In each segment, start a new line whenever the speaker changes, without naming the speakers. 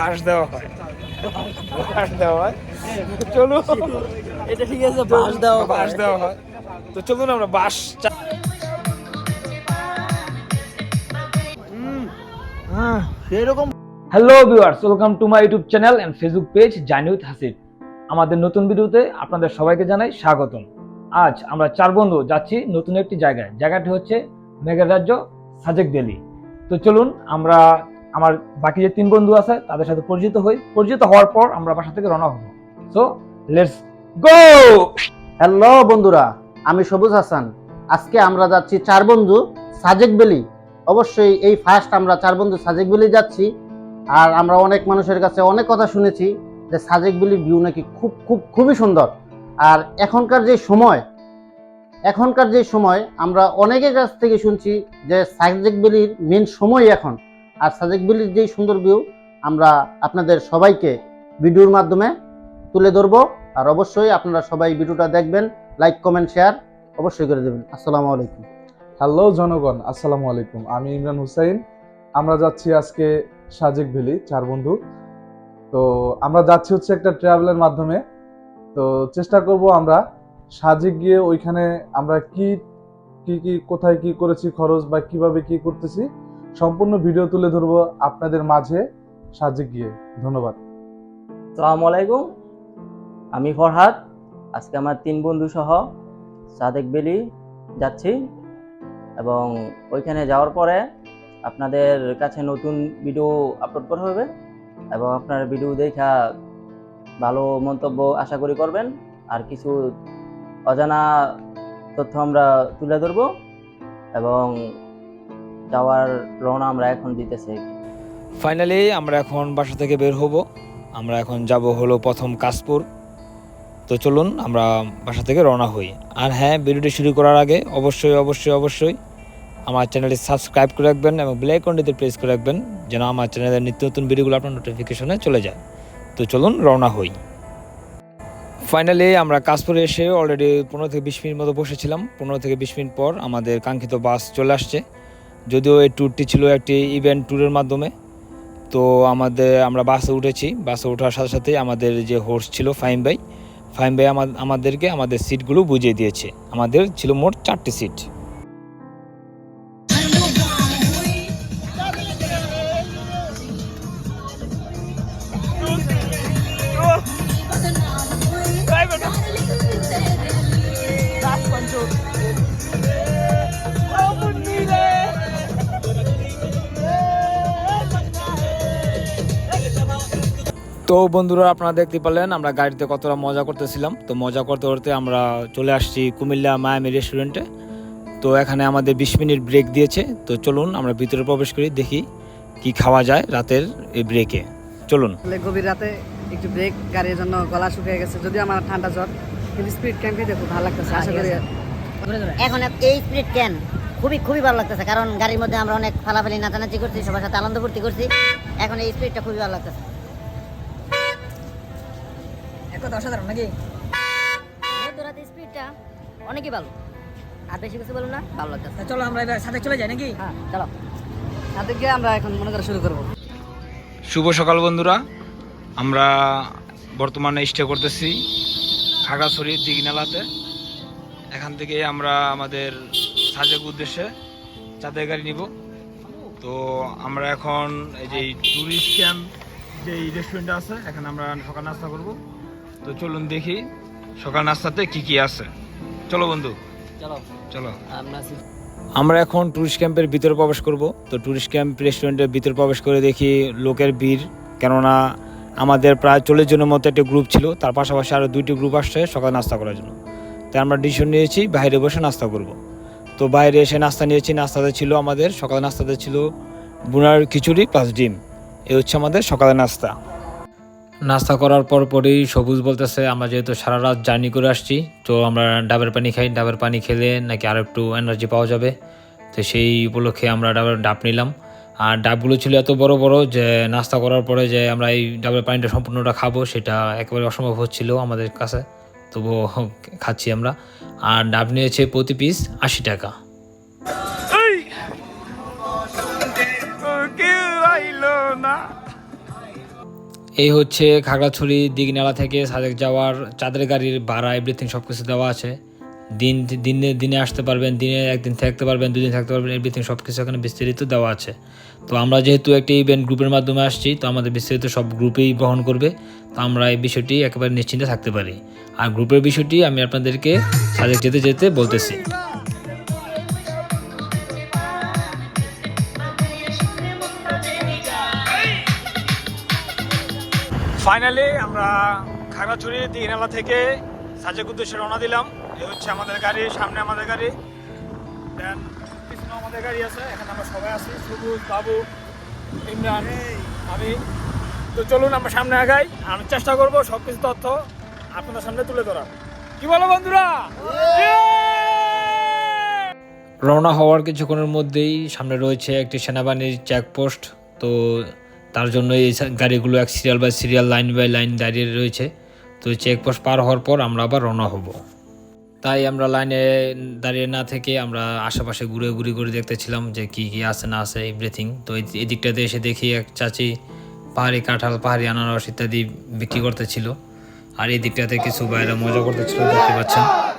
বাঁশ দেওয়া হয়। বাঁশ দেওয়া হয়। চলো
এটা ঠিক আছে বাস দেওয়া
দেওয়া হয়। তো চলুন আমরা বাঁশ চা-
সেরকম।
Hello viewers welcome to my YouTube channel and Facebook page জানি উইথ হাসিব আমাদের নতুন ভিডিওতে আপনাদের সবাইকে জানাই স্বাগতম। আজ আমরা চার বন্ধু যাচ্ছি নতুন একটি জায়গায়। জায়গাটি হচ্ছে মেঘের রাজ্য সাজেক দিল্লি। তো চলুন আমরা আমার বাকি যে তিন বন্ধু আছে, তাদের সাথে পরিচিত হই। পরিচিত হওয়ার পর আমরা বাসা থেকে রওনা হব। সো লেটস গো
হ্যালো বন্ধুরা, আমি সবুজ হাসান। আজকে আমরা যাচ্ছি চার বন্ধু, সাজেক বেলি। অবশ্যই এই ফার্স্ট আমরা চার বন্ধু সাজেক বেলি যাচ্ছি। আর আমরা অনেক মানুষের কাছে অনেক কথা শুনেছি যে সাজেক বেলির ভিউ নাকি খুব খুব, খুবই সুন্দর। আর এখনকার যে সময়, এখনকার যে সময় আমরা অনেকের কাছ থেকে শুনছি যে সাজেক বেলির মেন সময় এখন। আর সাজেক বেলির যেই সুন্দর ভিউ আমরা আপনাদের সবাইকে ভিডিওর মাধ্যমে তুলে ধরবো। আর অবশ্যই আপনারা সবাই ভিডিওটা দেখবেন লাইক কমেন্ট শেয়ার অবশ্যই করে দেবেন। আসসালামু আলাইকুম।
হ্যালো জনগণ, আসসালামু আলাইকুম। আমি ইমরান হুসাইন। আমরা যাচ্ছি আজকে সাজেক ভ্যালি চার বন্ধু তো আমরা যাচ্ছি হচ্ছে একটা ট্রাভেলের মাধ্যমে। তো চেষ্টা করব আমরা সাজেক গিয়ে ওইখানে আমরা কি কি কি, কোথায় কি করেছি খরচ বা কীভাবে কি করতেছি সম্পূর্ণ ভিডিও তুলে ধরবো আপনাদের মাঝে সাজেক গিয়ে। ধন্যবাদ।
সালামু আলাইকুম। আমি ফরহাদ। আজকে আমার তিন বন্ধু সহ সাদেক বেলি যাচ্ছি এবং ওইখানে যাওয়ার পরে আপনাদের কাছে নতুন ভিডিও আপলোড করা হবে এবং আপনার ভিডিও দেখা ভালো মন্তব্য আশা করি করবেন। আর কিছু অজানা তথ্য আমরা তুলে ধরবো এবং যাওয়ার রওনা আমরা এখন দিতেছি
ফাইনালি আমরা এখন বাসা থেকে বের হব। আমরা এখন যাব হলো প্রথম কাশপুর। তো চলুন, আমরা বাসা থেকে রওনা হই। আর হ্যাঁ ভিডিওটি শুরু করার আগে অবশ্যই অবশ্যই অবশ্যই আমার চ্যানেলটি সাবস্ক্রাইব করে রাখবেন এবং বেল আইকনটিতে প্রেস করে রাখবেন যেন আমার চ্যানেলের নিত্য নতুন ভিডিওগুলো আপনার নোটিফিকেশনে চলে যায়। তো চলুন, রওনা হই। ফাইনালি আমরা কাশপুরে এসে অলরেডি পনেরো থেকে বিশ মিনিট মতো বসেছিলাম। পনেরো থেকে বিশ মিনিট পর আমাদের কাঙ্ক্ষিত বাস চলে আসছে। যদিও এই ট্যুরটি ছিল একটি ইভেন্ট ট্যুরের মাধ্যমে, তো আমাদের, আমরা বাসে উঠেছি। বাসে ওঠার সাথে সাথে আমাদের যে হোর্স ছিল ফাইম ভাই ফাইম ভাই আমাদেরকে আমাদের সিটগুলো বুঝিয়ে দিয়েছে। আমাদের ছিল মোট চারটি সিট তো বন্ধুরা আপনারা দেখতে পেলেন আমরা গাড়িতে কতটা মজা করতেছিলাম। তো মজা করতে করতে আমরা চলে আসছি কুমিল্লা মায়ামি রেস্টুরেন্টে তো এখানে আমাদের বিশ মিনিট ব্রেক দিয়েছে। তো চলুন আমরা ভিতরে প্রবেশ করি দেখি কি খাওয়া যায় রাতের এই ব্রেকে চলুন।
গভীর রাতে একটু ব্রেক গাড়ির জন্য গলা শুকিয়ে গেছে। যদিও আমার ঠান্ডা জ্বর কিন্তু স্পিড ক্যাম্প খেতে খুব ভালো লাগতেছে আশা করি।
এখন এই স্পিড ক্যান খুবই খুবই ভালো লাগতেছে কারণ গাড়ির মধ্যে আমরা অনেক ফালাফালি নাচানাচি করছি সবার সাথে আনন্দ ফুর্তি করছি। এখন এই স্পিডটা খুবই ভালো লাগতেছে।
কথা অসাধারণ নাকি?
রাতে স্পিরিটটা অনেকই ভালো। আর বেশি কিছু বলুন না ভালো লাগতেছে।
চলো আমরা এবার সাথে চলে যাই নাকি?
হ্যাঁ চলো।
সাথে গিয়ে আমরা এখন মনে করা শুরু করব।
শুভ সকাল বন্ধুরা। আমরা বর্তমানে স্টে করতেছি খাগড়াছড়ি দিঘিনালাতে। এখান থেকে আমরা আমাদের সাজেক উদ্দেশ্যে চাঁদের গাড়ি নিব। তো আমরা এখন এই যে ট্যুরিস্ট ক্যাম্প যে রেস্টুরেন্টটা আছে এখানে আমরা সকাল নাস্তা করব। তো চলুন দেখি সকাল নাস্তাতে কি কি আছে। চলো বন্ধু।
চলো।
চলো।
আমরা
এখন ট্যুরিস্ট ক্যাম্পের ভিতরে প্রবেশ করব। তো ট্যুরিস্ট ক্যাম্প রেস্টুরেন্টের ভিতরে প্রবেশ করে দেখি লোকের ভিড়। কেননা আমাদের প্রায় চল্লিশ জনের মতো একটা গ্রুপ ছিল। তার পাশাপাশি আরও দুইটি গ্রুপ আসছে সকাল নাস্তা করার জন্য। তাই আমরা ডিসিশন নিয়েছি বাইরে বসে নাস্তা করব। তো বাইরে এসে নাস্তা নিয়েছি। নাস্তাতে ছিল আমাদের সকাল নাস্তাতে ছিল বুনার খিচুড়ি প্লাস ডিম। এ হচ্ছে আমাদের সকালে নাস্তা। নাস্তা করার পর পরেই সবুজ বলতেছে, আমরা যেহেতু সারা রাত জার্নি করে আসছি, তো আমরা ডাবের পানি খাই। ডাবের পানি খেলে নাকি আর একটু এনার্জি পাওয়া যাবে। তো সেই উপলক্ষে আমরা ডাবের ডাব নিলাম। আর ডাবগুলো ছিল এত বড় বড় যে নাস্তা করার পরে যে আমরা এই ডাবের পানিটা সম্পূর্ণটা খাব, সেটা একেবারে অসম্ভব হচ্ছিল আমাদের কাছে। তবুও খাচ্ছি আমরা। আর ডাব নিয়েছে প্রতি পিস আশি টাকা। এই হচ্ছে খাগড়াছড়ি দিঘিনালা থেকে সাজেক যাওয়ার চাঁদের গাড়ির ভাড়া এভরিথিং সব কিছু দেওয়া আছে। দিন, দিনে দিনে আসতে পারবেন, দিনে একদিন থাকতে পারবেন, দুদিন থাকতে পারবেন এভরিথিং সব কিছু এখানে বিস্তারিত দেওয়া আছে। তো আমরা যেহেতু একটি ইভেন্ট গ্রুপের মাধ্যমে আসছি, তো আমাদের বিস্তারিত সব গ্রুপেই বহন করবে। তো আমরা এই বিষয়টি একেবারে নিশ্চিন্তে থাকতে পারি। আর গ্রুপের বিষয়টি আমি আপনাদেরকে সাজেক যেতে যেতে বলতেছি।
ফাইনালি আমরা খাগড়াছড়ি দিঘিনালা থেকে সাজেক উদ্দেশ্যে রওনা দিলাম। এই হচ্ছে আমাদের গাড়ি সামনে আমাদের গাড়ি। দেন পিছনে আমাদের গাড়ি আছে এখানে আমরা সবাই আছি সবুজ বাবু ইমরান আমি। তো চলুন আমরা সামনে আগাই। আমি চেষ্টা করব সব কিছু তথ্য আপনাদের সামনে তুলে ধরার। কি বলো বন্ধুরা?
রওনা হওয়ার কিছুক্ষণের মধ্যেই সামনে রয়েছে একটি সেনাবাহিনীর চেকপোস্ট তো তার জন্য এই গাড়িগুলো এক serial by serial line by line দাঁড়িয়ে রয়েছে। তো চেকপোস্ট পার হওয়ার পর আমরা আবার রওনা হব। তাই আমরা লাইনে দাঁড়িয়ে না থেকে আমরা আশেপাশে ঘুরে ঘুরে ঘুরে দেখতেছিলাম যে কি কি আছে, না আছে এভরিথিং তো এই- দিকটাতে এসে দেখি এক চাচি পাহাড়ি কাঁঠাল, পাহাড়ি আনারস ইত্যাদি বিক্রি করতেছিল। আর এই দিকটাতে কিছু বাইরে মজা করতেছিল, দেখতে পাচ্ছেন।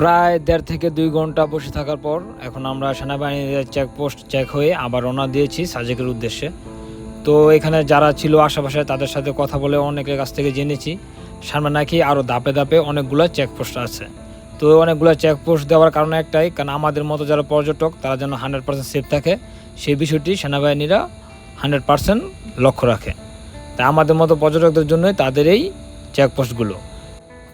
প্রায় দেড় থেকে দুই ঘণ্টা বসে থাকার পর এখন আমরা সেনাবাহিনীর চেকপোস্ট চেক হয়ে আবার রওনা দিয়েছি সাজেকের উদ্দেশ্যে। তো এখানে যারা ছিল আশেপাশে তাদের সাথে কথা বলে অনেকের কাছ থেকে জেনেছি। সামনে নাকি আরও ধাপে ধাপে অনেকগুলো চেকপোস্ট আছে। তো অনেকগুলো চেকপোস্ট দেওয়ার কারণ একটাই কারণ আমাদের মতো যারা পর্যটক তারা যেন হান্ড্রেড পার্সেন্ট সেফ থাকে। সেই বিষয়টি সেনাবাহিনীরা হান্ড্রেড পার্সেন্ট লক্ষ্য রাখে। তাই আমাদের মতো পর্যটকদের জন্যই তাদের এই চেকপোস্টগুলো।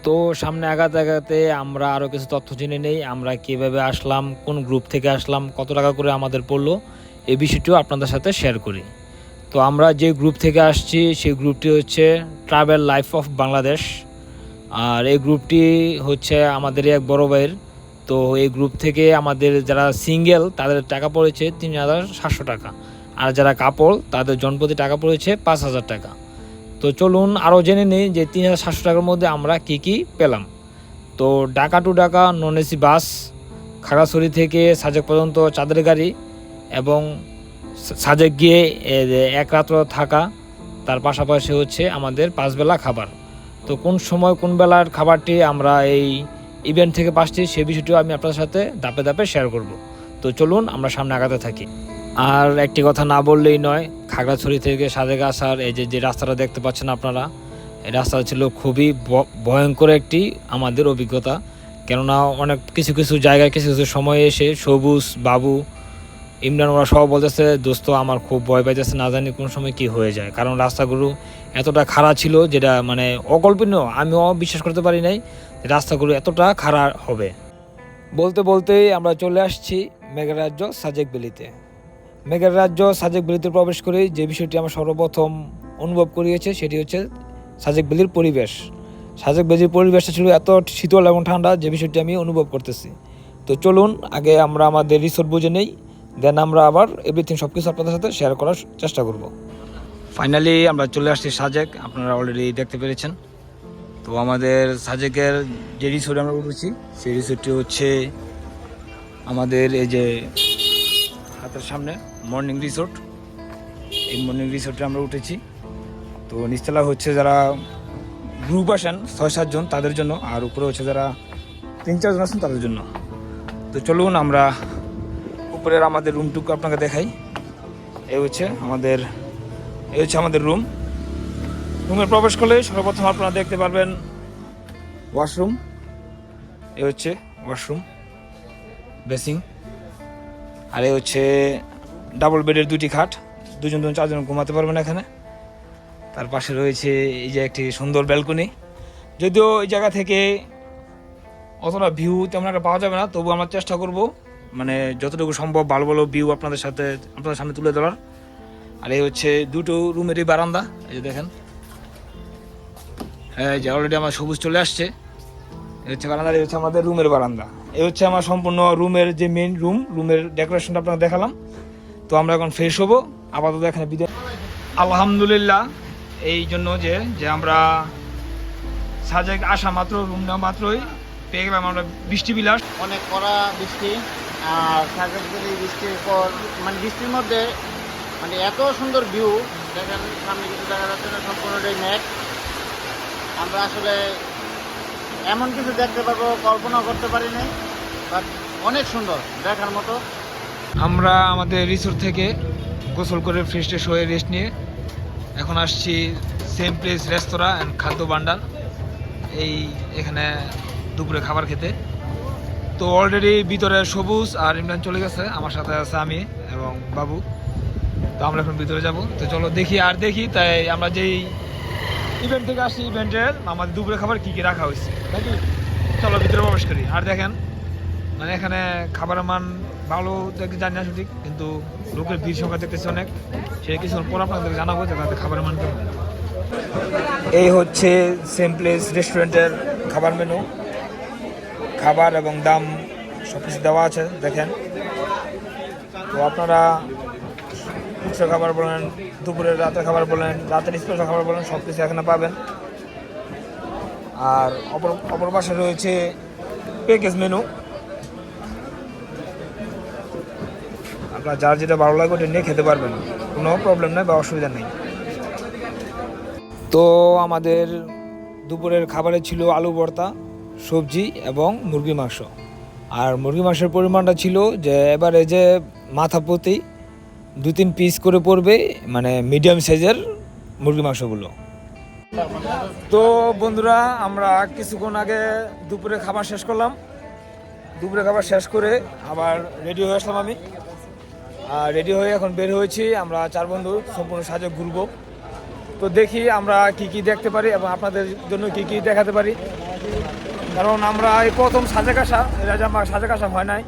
তো সামনে আগাতে আগাতে আমরা আরও কিছু তথ্য জেনে নেই, আমরা কীভাবে আসলাম, কোন গ্রুপ থেকে আসলাম, কত টাকা করে আমাদের পড়ল এই বিষয়টিও আপনাদের সাথে শেয়ার করি। তো আমরা যে গ্রুপ থেকে আসছি, সেই গ্রুপটি হচ্ছে ট্রাভেল লাইফ অফ বাংলাদেশ আর এই গ্রুপটি হচ্ছে আমাদের এক বড় ভাইয়ের। তো এই গ্রুপ থেকে আমাদের যারা সিঙ্গেল, তাদের টাকা পড়েছে তিন হাজার সাতশো টাকা। আর যারা কাপড়, তাদের জনপ্রতি টাকা পড়েছে পাঁচ হাজার টাকা। তো চলুন আরও জেনে নিই যে তিন হাজার সাতশো টাকার মধ্যে আমরা কি কি পেলাম। তো Dhaka to Dhaka non AC bus, Khagrachhari থেকে সাজেক পর্যন্ত চাঁদের গাড়ি এবং সাজেক গিয়ে এক রাত্র থাকা। তার পাশাপাশি হচ্ছে আমাদের পাঁচবেলা খাবার। তো কোন সময় কোন বেলার খাবারটি আমরা এই ইভেন্ট থেকে পাচ্ছি সে বিষয়টিও আমি আপনাদের সাথে ধাপে ধাপে শেয়ার করব। তো চলুন আমরা সামনে আগাতে থাকি। আর একটি কথা না বললেই নয়, খাগড়াছড়ি থেকে সাজেক আসার এই যে যে রাস্তাটা দেখতে পাচ্ছেন আপনারা, এই রাস্তাটা ছিল খুবই ভয়ঙ্কর একটি আমাদের অভিজ্ঞতা। কেননা অনেক কিছু কিছু জায়গায় কিছু কিছু সময় এসে সবুজ, বাবু, ইমরান ওরা সব বলতেছে, দোস্ত, আমার খুব ভয় পাইতেছে, না জানি কোন সময় কি হয়ে যায়। কারণ রাস্তাগুলো এতটা খারাপ ছিল যেটা মানে অকল্পনীয় আমিও বিশ্বাস করতে পারি নাই রাস্তাগুলো এতটা খারাপ হবে। বলতে, বলতেই আমরা চলে আসছি মেঘের রাজ্য সাজেক বেলিতে মেঘের রাজ্য সাজেক বেলিতে প্রবেশ করে যে বিষয়টি আমার সর্বপ্রথম অনুভব করিয়েছে সেটি হচ্ছে সাজেক বেলির পরিবেশ। সাজেক বেলির পরিবেশটা ছিল এত শীতল এবং ঠান্ডা যে বিষয়টি আমি অনুভব করতেছি। তো চলুন, আগে আমরা আমাদের রিসোর্ট বুঝে নেই দেন আমরা আবার এভরিথিং সব কিছু আপনাদের সাথে শেয়ার করার চেষ্টা করব। ফাইনালি আমরা চলে আসছি সাজেক, আপনারা অলরেডি দেখতে পেরেছেন। তো আমাদের সাজেকের যে রিসোর্ট আমরা উঠেছি সেই রিসোর্টটি হচ্ছে আমাদের এই যে হাতের সামনে। Morning resort. এই মর্নিং রিসোর্টে আমরা উঠেছি। তো নিচতলা হচ্ছে যারা গ্রুপ আসেন ছয় সাতজন তাদের জন্য। আর উপরে হচ্ছে যারা তিন চারজন আছেন তাদের জন্য। তো চলুন আমরা উপরের আমাদের রুমটুকু আপনাকে দেখাই। এই হচ্ছে আমাদের, এই হচ্ছে আমাদের রুম রুমে প্রবেশ করলে সর্বপ্রথম আপনারা দেখতে পারবেন ওয়াশরুম এ হচ্ছে ওয়াশরুম বেসিং আর এ হচ্ছে ডাবল বেডের দুটি খাট। দুজন দুজন চারজন ঘুমাতে পারবেন এখানে। তার পাশে রয়েছে এই যে একটি সুন্দর ব্যালকনি। যদিও এই জায়গা থেকে অতটা ভিউ তেমন একটা পাওয়া যাবে না, তবু আমরা চেষ্টা করব মানে যতটুকু সম্ভব ভালো ভালো ভিউ আপনাদের সাথে, আপনাদের সামনে তুলে ধরার। আর এই হচ্ছে দুটো রুমেরই বারান্দা, এই যে দেখেন। হ্যাঁ যে অলরেডি আমার সবুজ চলে আসছে। এই হচ্ছে বারান্দা এই হচ্ছে আমাদের রুমের বারান্দা। এই হচ্ছে আমার সম্পূর্ণ রুমের যে মেন রুম রুমের ডেকোরেশনটা আপনাকে দেখালাম। তো আমরা এখন ফ্রেশ হব। আপাতত এখানে বিদায় আলহামদুলিল্লাহ,
এই জন্য যে যে আমরা সাজেক আসা মাত্র রুম নেওয়া মাত্রই পেয়ে গেলাম আমরা বৃষ্টি বিলাস।
অনেক কড়া বৃষ্টি, আর সাজেক ভ্যালি বৃষ্টির পর মানে বৃষ্টির মধ্যে মানে এত সুন্দর ভিউ দেখেন সামনে কিছু দেখা যাচ্ছে না, সম্পূর্ণটাই ম্যাক আমরা আসলে এমন কিছু দেখতে পারব কল্পনা করতে পারি নাই বাট অনেক সুন্দর দেখার মতো।
আমরা আমাদের রিসোর্ট থেকে গোসল করে ফ্রেশ ট্রেশ হয়ে রেস্ট নিয়ে এখন আসছি সেম প্লেস রেস্তোরাঁ অ্যান্ড খাদ্য ভাণ্ডার এই এখানে দুপুরে খাবার খেতে। তো অলরেডি ভিতরে সবুজ আর ইমরান চলে গেছে, আমার সাথে আছে আমি এবং বাবু। তো আমরা এখন ভিতরে যাব। তো চলো দেখি আর দেখি, তাই আমরা যেই ইভেন্ট থেকে আসছি ইভেন্টের আমাদের দুপুরে খাবার কী কী রাখা হয়েছে। নাকি? চলো ভিতরে প্রবেশ করি। আর দেখেন মানে এখানে খাবারের মান ভালো জানি না সঠিক, কিন্তু লোকের ভিড় সংখ্যা দেখতেছি অনেক। সে কিছুক্ষণ পর আপনাদের জানাব যে তাদের খাবারের মান কেমন। এই হচ্ছে সেম প্লেস রেস্টুরেন্টের খাবার মেনু খাবার এবং দাম সব কিছু দেওয়া আছে, দেখেন। তো আপনারা উৎসব খাবার বলেন, দুপুরের রাতের খাবার বলেন, রাতের স্পেশাল খাবার বলেন সব কিছু এখানে পাবেন। আর অপর অপর পাশে রয়েছে প্যাকেজ মেনু আপনার যার যেটা ভালো লাগবে ওটা নিয়ে খেতে পারবেন। কোনো প্রবলেম নেই বা অসুবিধা নেই। তো আমাদের দুপুরের খাবারে ছিল আলু ভর্তা, সবজি এবং মুরগি মাংস। আর মুরগি মাংসের পরিমাণটা ছিল যে এবারে যে মাথা প্রতি দু তিন পিস করে পড়বে মানে মিডিয়াম সাইজের মুরগি মাংসগুলো। তো বন্ধুরা, আমরা কিছুক্ষণ আগে দুপুরে খাবার শেষ করলাম। দুপুরে খাবার শেষ করে আবার রেডি হয়ে আসলাম আমি। রেডি হয়ে এখন বের হয়েছি। আমরা চার বন্ধু সম্পূর্ণ সাজে ঘুরবো। তো দেখি আমরা কি কি দেখতে পারি এবং আপনাদের জন্য কি কি দেখাতে পারি। কারণ আমরা এই প্রথম সাজেক আসা এটা যে আমার সাজেক আসা হয় নাই।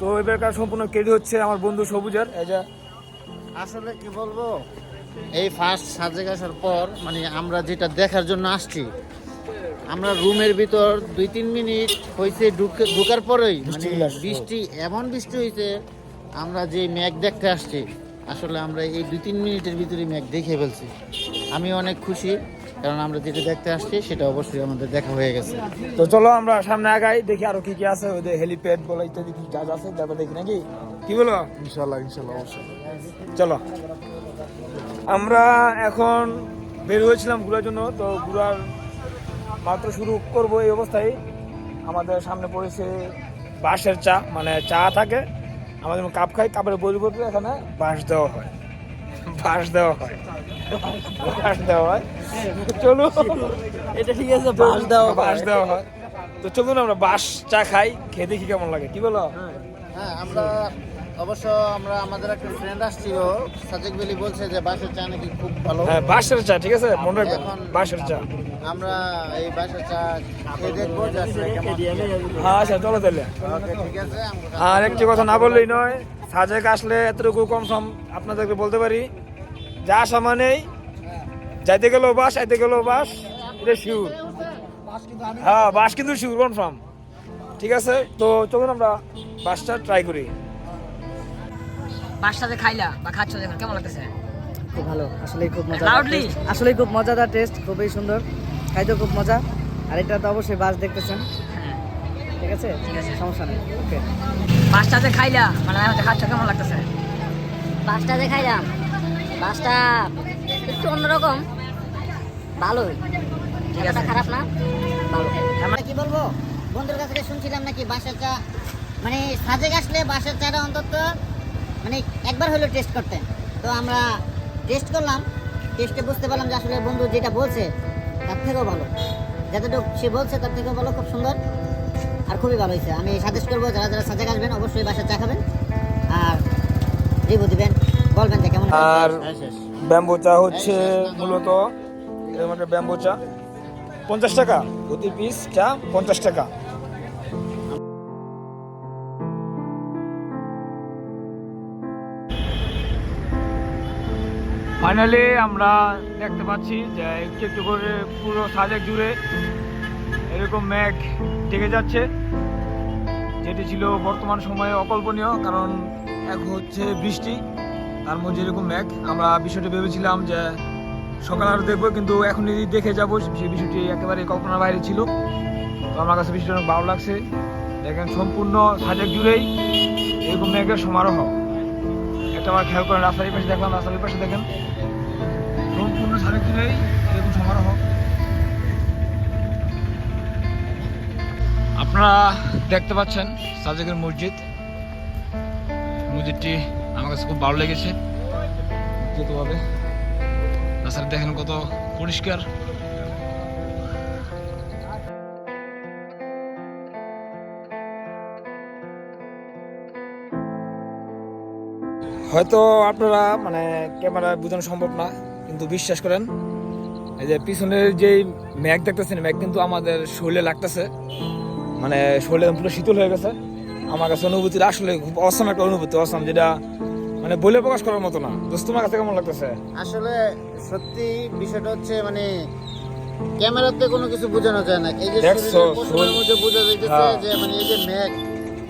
তো এবারকার সম্পূর্ণ ক্রেডিট হচ্ছে আমার বন্ধু সবুজের। এই যে।
আসলে কি বলব এই ফার্স্ট সাজেক আসার পর মানে আমরা যেটা দেখার জন্য আসছি আমরা রুমের ভিতর দুই তিন মিনিট হয়েছে ঢুকে- ঢুকার পরেই মানে
বৃষ্টি
বৃষ্টি এমন বৃষ্টি হয়েছে আমরা যে ম্যাগ দেখতে আসছি আসলে আমরা এই দুই তিন মিনিটের ভিতরে ম্যাগ দেখে ফেলছি। আমি অনেক খুশি কারণ আমরা যেটা দেখতে আসছি সেটা অবশ্যই আমাদের দেখা হয়ে গেছে।
তো চলো আমরা সামনে আগাই দেখি আরও কি কি আছে ওদের হেলিপ্যাড বলে ইত্যাদি কি কাজ আছে তারপর দেখি নাকি? কি বলো?
ইনশাল্লাহ ইনশাল্লাহ অবশ্যই।
চলো। আমরা এখন বের হয়েছিলাম ঘোরার জন্য তো ঘোরার মাত্র শুরু করব এই অবস্থায়। আমাদের সামনে পড়েছে বাঁশের চা মানে চা থাকে। আমাদের যেমন কাপ খাই কাপের পরিবর্তে এখানে বাঁশ দেওয়া হয়। বাঁশ দেওয়া হয়। বাঁশ দেওয়া হয়। চলো
এটা ঠিক আছে বাঁশ দেওয়া
বাঁশ দেওয়া হয়। তো চলুন আমরা বাঁশ চা খাই খেয়ে দেখি কেমন লাগে। কি বলো?
হ্যাঁ আমরা অবশ্য আমরা আমাদের একটা ফ্রেন্ড আসছিল সাজেক বেলি বলছে যে বাসের চা নাকি খুব ভালো।
হ্যাঁ বাঁশের চা ঠিক আছে? মনে রাখবেন বাঁশের চা।
আমরা এই বাসের চা খেয়ে দেখব যে আসলে কেমন
হ্যাঁ আচ্ছা চলো তাহলে।
ওকে ঠিক আছে
আর একটি কথা না বললেই নয় সাজেক আসলে এতটুকু কম সম আপনাদেরকে বলতে পারি যা আসা মানেই যাইতে গেলেও বাস আইতে গেলেও বাস এটা শিউর। হ্যাঁ বাস কিন্তু শিউর কনফার্ম ঠিক আছে? তো চলুন আমরা বাসটা ট্রাই করি।
বাসটা যে খাইলা বা খাচ্ছ দেখুন কেমন লাগতেছে?
খুব ভালো আসলেই খুব মজা
Loudly?
আসলেই খুব মজাদার টেস্ট খুবই সুন্দর খাইতে খুব মজা। আর এটা তো অবশ্যই বাস দেখতেছেন।
হ্যাঁ।
ঠিক আছে?
ঠিক আছে।
সমস্যা নেই ওকে
বাসটা যে খাইলা মানে এখন খাচ্ছ কেমন লাগতেছে?
বাসটা যে খাইলাম। বাসটা একটু অন্যরকম ভালোই।
ঠিক আছে।
খারাপ না ভালো।
আমার-
কি বলব? বন্ধুর কাছ থেকে শুনছিলাম নাকি বাসার চা মানে সাজেক আসলে বাসার চাটা অন্তত মানে একবার হলেও টেস্ট করতেন তো আমরা টেস্ট করলাম টেস্টে বুঝতে পারলাম যে আসলে বন্ধু যেটা বলছে তার থেকেও ভালো। যতটুকু সে বলছে তার থেকেও ভালো খুব সুন্দর। আর খুবই ভালো হয়েছে। আমি সাজেস্ট করব যারা যারা সাজেক আসবেন অবশ্যই বাসার চা খাবেন। আর রিভিউ দিবেন বলবেন যে কেমন
আর
হ্যাঁ, শেষ।
ব্যাম্বো চা হচ্ছে মূলত এরকম একটা ব্যাম্বো চা। পঞ্চাশ টাকা। প্রতি পিস চা পঞ্চাশ টাকা। ফাইনালি আমরা দেখতে পাচ্ছি যে একটু একটু করে পুরো সাজেক জুড়ে এরকম মেঘ ডেকে যাচ্ছে, যেটি ছিল বর্তমান সময়ে অকল্পনীয়, কারণ এক হচ্ছে বৃষ্টি, তার মধ্যে এরকম মেঘ। আমরা বিষয়টি ভেবেছিলাম যে সকাল আরও দেখব, কিন্তু এখন যদি দেখে যাব, সেই বিষয়টি একেবারে কল্পনার বাইরে ছিল। তো আমার কাছে বিষয়টা অনেক ভালো লাগছে। দেখেন, সম্পূর্ণ সাজেক জুড়েই এরকম মেঘের সমারোহ। একটা খেয়াল করেন, রাস্তার পাশে দেখলাম, রাস্তার পাশে দেখেন। সাজেক জুড়েই এরকম সমারোহ। আপনারা দেখতে পাচ্ছেন সাজেকের মসজিদ। মসজিদটি আমার কাছে খুব ভালো লেগেছে। ব্যক্তিগতভাবে তাছাড়া দেখেন কত পরিষ্কার। হয়তো আপনারা মানে ক্যামেরায় বোঝানো সম্ভব না কিন্তু বিশ্বাস করেন এই যে পিছনের যেই ম্যাগ দেখতেছেন ম্যাগ কিন্তু আমাদের শরীরে লাগতেছে মানে শরীরে পুরো শীতল হয়ে গেছে। আমার কাছে অনুভূতিটা আসলে খুব অসম একটা অনুভূতি অসম যেটা মানে বলে প্রকাশ করার মতো না। দোস্ত তোমার কাছে কেমন লাগতেছে?
আসলে সত্যি বিষয়টা হচ্ছে মানে ক্যামেরাতে কোনো কিছু বোঝানো যায় না। এই যে বোঝা যাইতেছে
হ্যাঁ।
যে মানে এই যে ম্যাগ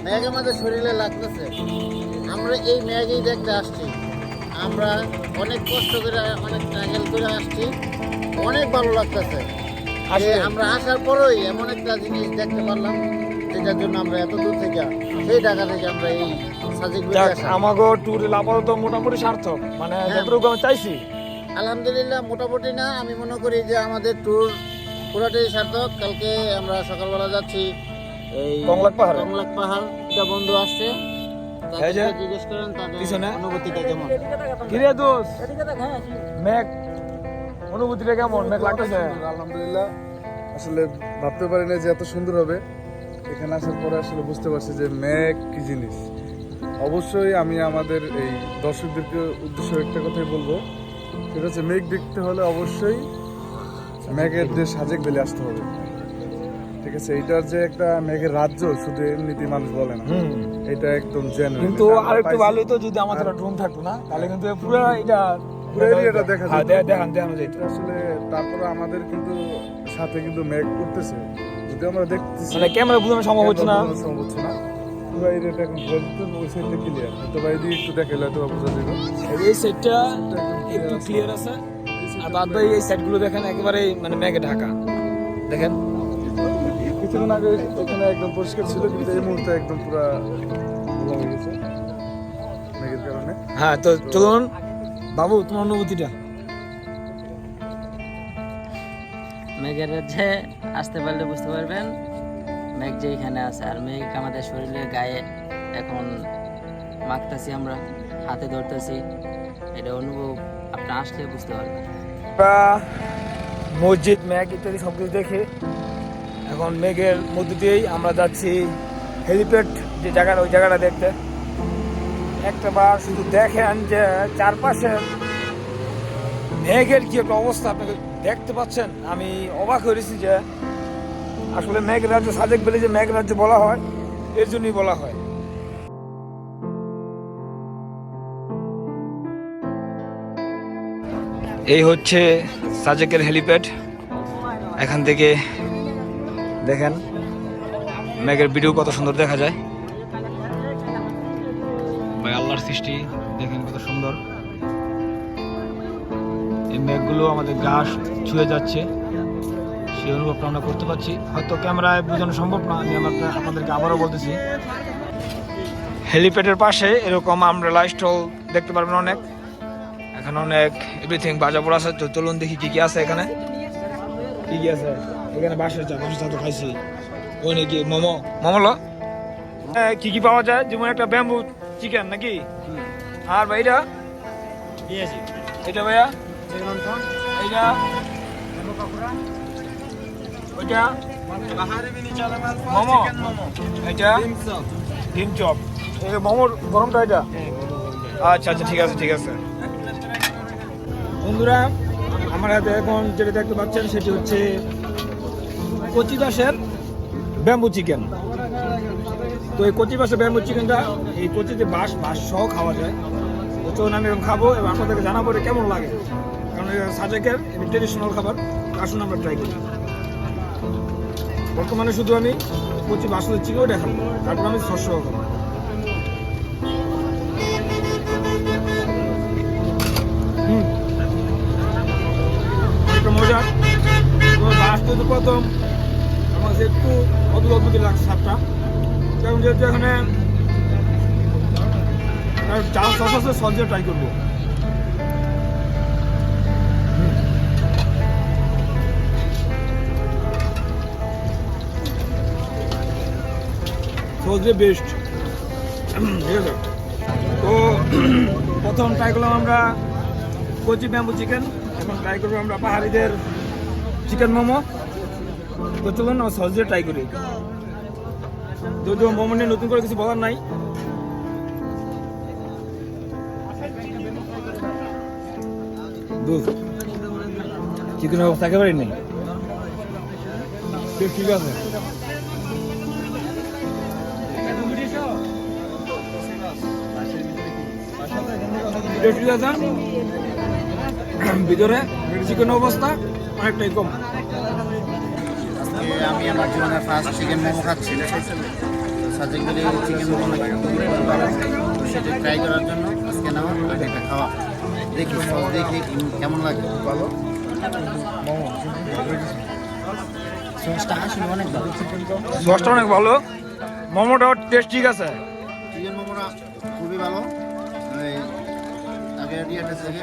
ম্যাগ আমাদের শরীরে লাগতেছে। আমরা এই ম্যাগেই দেখতে আসছি। আমরা অনেক কষ্ট করে অনেক ট্রাগেল করে আসছি। অনেক ভালো লাগতেছে। আমরা আসার পরেই এমন একটা জিনিস দেখতে পারলাম যেটার জন্য আমরা এত দূর থেকে সেই ঢাকা থেকে আমরা এই বেরিয়ে
যাক
আসা
আপাতত মোটামুটি সার্থক। মানে
হ্যাঁ।
যতটুকু আমি চাইছি।
আলহামদুলিল্লাহ মোটামুটি না আমি মনে করি যে আমাদের ট্যুর পুরোটাই সার্থক। কালকে আমরা সকালবেলা যাচ্ছি এই
কংলাক পাহাড়ে।
কংলাক পাহাড়। একটা বন্ধু আসছে।
এই যে, পিছনে।
অনুভূতিটা কেমন?
কিরে দোষ মেঘ অনুভূতিটা কেমন? মেঘ লাগতেছে?
আলহামদুলিল্লাহ। আসলে ভাবতে পারি না যে এত সুন্দর হবে। এখানে আসার পরে আসলে বুঝতে পারছি যে মেঘ কি জিনিস। অবশ্যই আমি আমাদের এই দর্শকদেরকে উদ্দেশ্য একটা কথাই বলব। সেটা হচ্ছে মেঘ দেখতে হলে অবশ্যই মেঘের যে সাজেক বেলে আসতে হবে। ঠিক আছে? এইটার যে একটা মেঘের রাজ্য শুধু এমনিতেই মানুষ বলে না। এটা একদম জেনুইন
কিন্তু আরেকটু ভালো হতো যদি আমাদের ড্রোন থাকতো না তাহলে কিন্তু পুরো এটা
পুরো এরিয়াটা দেখা
হ্যাঁ, দেখান দেখানো যেত।
আসলে তারপরে আমাদের কিন্তু সাথে কিন্তু করতেছে। যদি আমরা দেখতেছি
মানে ক্যামেরা বোঝানো সম্ভব হচ্ছে না।
সম্ভব হচ্ছে না। পুরো এরিয়াটা এখন বোঝা ওই সাইডটা ক্লিয়ার তো ভাই একটু দেখাইলে হয়তো বা বোঝা যাবে।
এই সাইডটা একটু। ক্লিয়ার আছে। আর বাদ এই সাইডগুলো দেখেন একেবারে মানে মেঘে ঢাকা। দেখেন।
কিছুক্ষণ আগে এখানে একদম পরিষ্কার ছিল কিন্তু এই মুহূর্তে একদম পুরো হয়ে গেছে। মেঘের কারণে।
হ্যাঁ তো চলুন। বাবু তোমার অনুভূতিটা?
মেঘের রাজ্যে আসতে পারলে বুঝতে পারবেন মেঘ যে এখানে আছে আর মেঘ আমাদের শরীরে গায়ে এখন মাখতেছি আমরা হাতে ধরতেছি। এটা অনুভব আপনি আসলে বুঝতে পারবেন।
মসজিদ মেঘ ইত্যাদি সব কিছু দেখে এখন মেঘের মধ্যে দিয়েই আমরা যাচ্ছি হেলিপ্যাড যে জায়গাটা, ওই জায়গাটা দেখতে। একটা বার শুধু দেখেন যে চারপাশে মেঘের কি একটা অবস্থা, আপনাকে দেখতে পাচ্ছেন? আমি অবাক হয়েছি যে আসলে মেঘ রাজ্য সাজেক বলে যে মেঘ রাজ্য বলা হয়, এর জন্যই বলা হয়। এই হচ্ছে সাজেকের হেলিপ্যাড। এখান থেকে দেখেন, মেঘের ভিডিও কত সুন্দর দেখা যায়। ভাই, আল্লাহর সৃষ্টি, দেখেন কত সুন্দর। এই মেঘগুলো আমাদের গা ছুঁয়ে যাচ্ছে। সেই অনুভবটা আমরা করতে পারছি। হয়তো ক্যামেরায় বোঝানো সম্ভব না, আমি আমার আপনাদেরকে আবারও বলতেছি। হেলিপ্যাডের পাশে এরকম আমব্রেলা স্টল দেখতে পারবেন অনেক। এখানে অনেক এভরিথিং পড়া আছে। তো চলুন দেখি কি কি আছে এখানে। কি কি আছে? এখানে বাসের চা বাসের চা তো খাইছি। ওই নাকি মোমো? মোমো লো। হ্যাঁ, কি কি পাওয়া যায়? যেমন একটা ব্যাম্বু চিকেন নাকি? আর ভাইটা এটা ভাইয়া? এইটা? ওইটা? মোমো? এটা ডিম চপ। এটা মোমোর গরমটা এটা? আচ্ছা আচ্ছা ঠিক আছে ঠিক আছে। বন্ধুরা আমার হাতে এখন যেটা দেখতে পাচ্ছেন সেটি হচ্ছে কচি দাসের ব্যাম্বু চিকেন তো এই কচি বাসের ব্যাম্বু চিকেনটা এই কচি যে বাঁশ বাঁশ সহ খাওয়া যায়। তো আমি এরকম খাব এবং আপনাদেরকে জানাব এটা কেমন লাগে। কারণ সাজেকের ট্রেডিশনাল খাবার। আসুন আমরা ট্রাই করি। বর্তমানে শুধু আমি কচি বাসুদের চিকেনও খাব তারপর আমি শস্য খাব। হুম। মজার। লাস্টে তো প্রথম। কাছে একটু অদ্ভুত অদ্ভুত লাগছে স্বাদটা কারণ যেহেতু এখানে সস আছে সস ট্রাই করব। বেস্ট ঠিক আছে? তো প্রথম ট্রাই করলাম আমরা কচি ব্যাম্বু চিকেন এখন ট্রাই করব আমরা পাহাড়িদের চিকেন মোমো। তো চলুন আমরা দিয়ে ট্রাই করি। তো যে মোমো নিয়ে নতুন করে কিছু বলার নাই। দুধ চিকেনের অবস্থা একেবারে নেই? ঠিক আছে। ভিতরে চিকেন অবস্থা অনেকটাই কম।
আমি আমার জীবনের ফার্স্ট চিকেন মোমো খাচ্ছি সাজেক বেলি চিকেন মোমো তো সেটা ট্রাই করার জন্য আজকে নেওয়া আর এটা খাওয়া। দেখি সস দেখি কেমন লাগে বলো। সসটা আসলে অনেক ভালো।
সসটা অনেক ভালো। মোমোটাও টেস্ট ঠিক আছে।
চিকেন মোমোটা খুবই ভালো। আগের ইয়েটা থেকে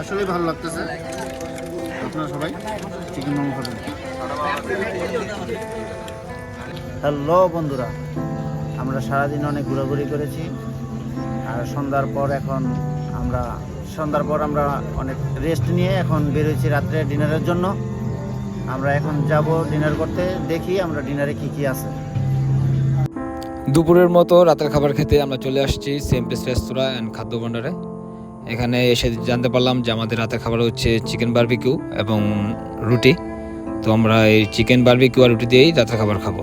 আসলে ভালো লাগতেছে। আপনারা সবাই? চিকেন মোমো খাবেন। হ্যালো বন্ধুরা আমরা সারাদিন অনেক ঘোরাঘুরি করেছি আর সন্ধ্যার পর এখন আমরা সন্ধ্যার পর আমরা অনেক রেস্ট নিয়ে এখন বেরোচ্ছি রাত্রে ডিনারের জন্য। আমরা এখন যাব ডিনার করতে দেখি আমরা ডিনারে কি কি আছে।
দুপুরের মতো রাতের খাবার খেতে আমরা চলে আসছি সেম প্লেস রেস্তোরাঁ অ্যান্ড খাদ্য ভাণ্ডারে। এখানে এসে জানতে পারলাম যে আমাদের রাতের খাবার হচ্ছে চিকেন বার্বিকিউ এবং রুটি। তো আমরা এই চিকেন বার্বিকিউ আর রুটি দিয়েই রাতের খাবার খাব।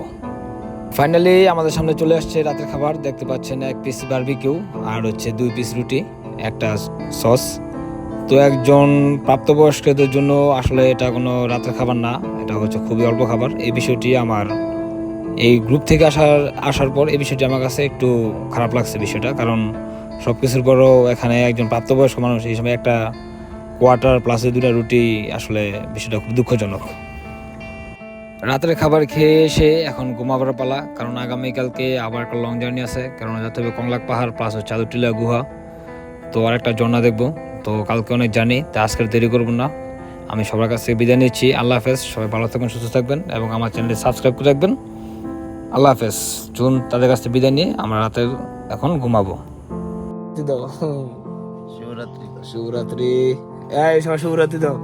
ফাইনালি আমাদের সামনে চলে আসছে রাতের খাবার। দেখতে পাচ্ছেন এক পিস বার্বিকিউ আর হচ্ছে দুই পিস রুটি, একটা সস তো একজন প্রাপ্তবয়স্কদের জন্য আসলে এটা কোনো রাতের খাবার না, এটা হচ্ছে খুবই অল্প খাবার। এই বিষয়টি আমার, এই গ্রুপ থেকে আসার আসার পর এই বিষয়টি আমার কাছে একটু খারাপ লাগছে বিষয়টা, কারণ সব কিছুর পরও এখানে একজন প্রাপ্তবয়স্ক মানুষ, এই সময় একটা কোয়ার্টার প্লাসে দুটা রুটি আসলে বিষয়টা খুব দুঃখজনক। রাতের খাবার খেয়ে এসে এখন ঘুমাবার পালা, কারণ আগামীকালকে আবার একটা লং জার্নি আছে, কারণ যেতে হবে কংলাক পাহাড় প্লাস হচ্ছে চাদুটিলা গুহা। তো আর একটা ঝর্ণা দেখব, তো কালকে অনেক জানি তা আজকের দেরি করব না। আমি সবার কাছ থেকে বিদায় নিচ্ছি, আল্লাহ হাফেজ, সবাই ভালো থাকবেন, সুস্থ থাকবেন, এবং আমার চ্যানেলটি সাবস্ক্রাইব করে রাখবেন। আল্লাহ হাফেজ, চলুন তাদের কাছ থেকে বিদায় নিয়ে আমরা রাতে এখন ঘুমাবো।
শিবরাত্রি
শিবরাত্রি। এই সবাই শিবরাত্রি দাও।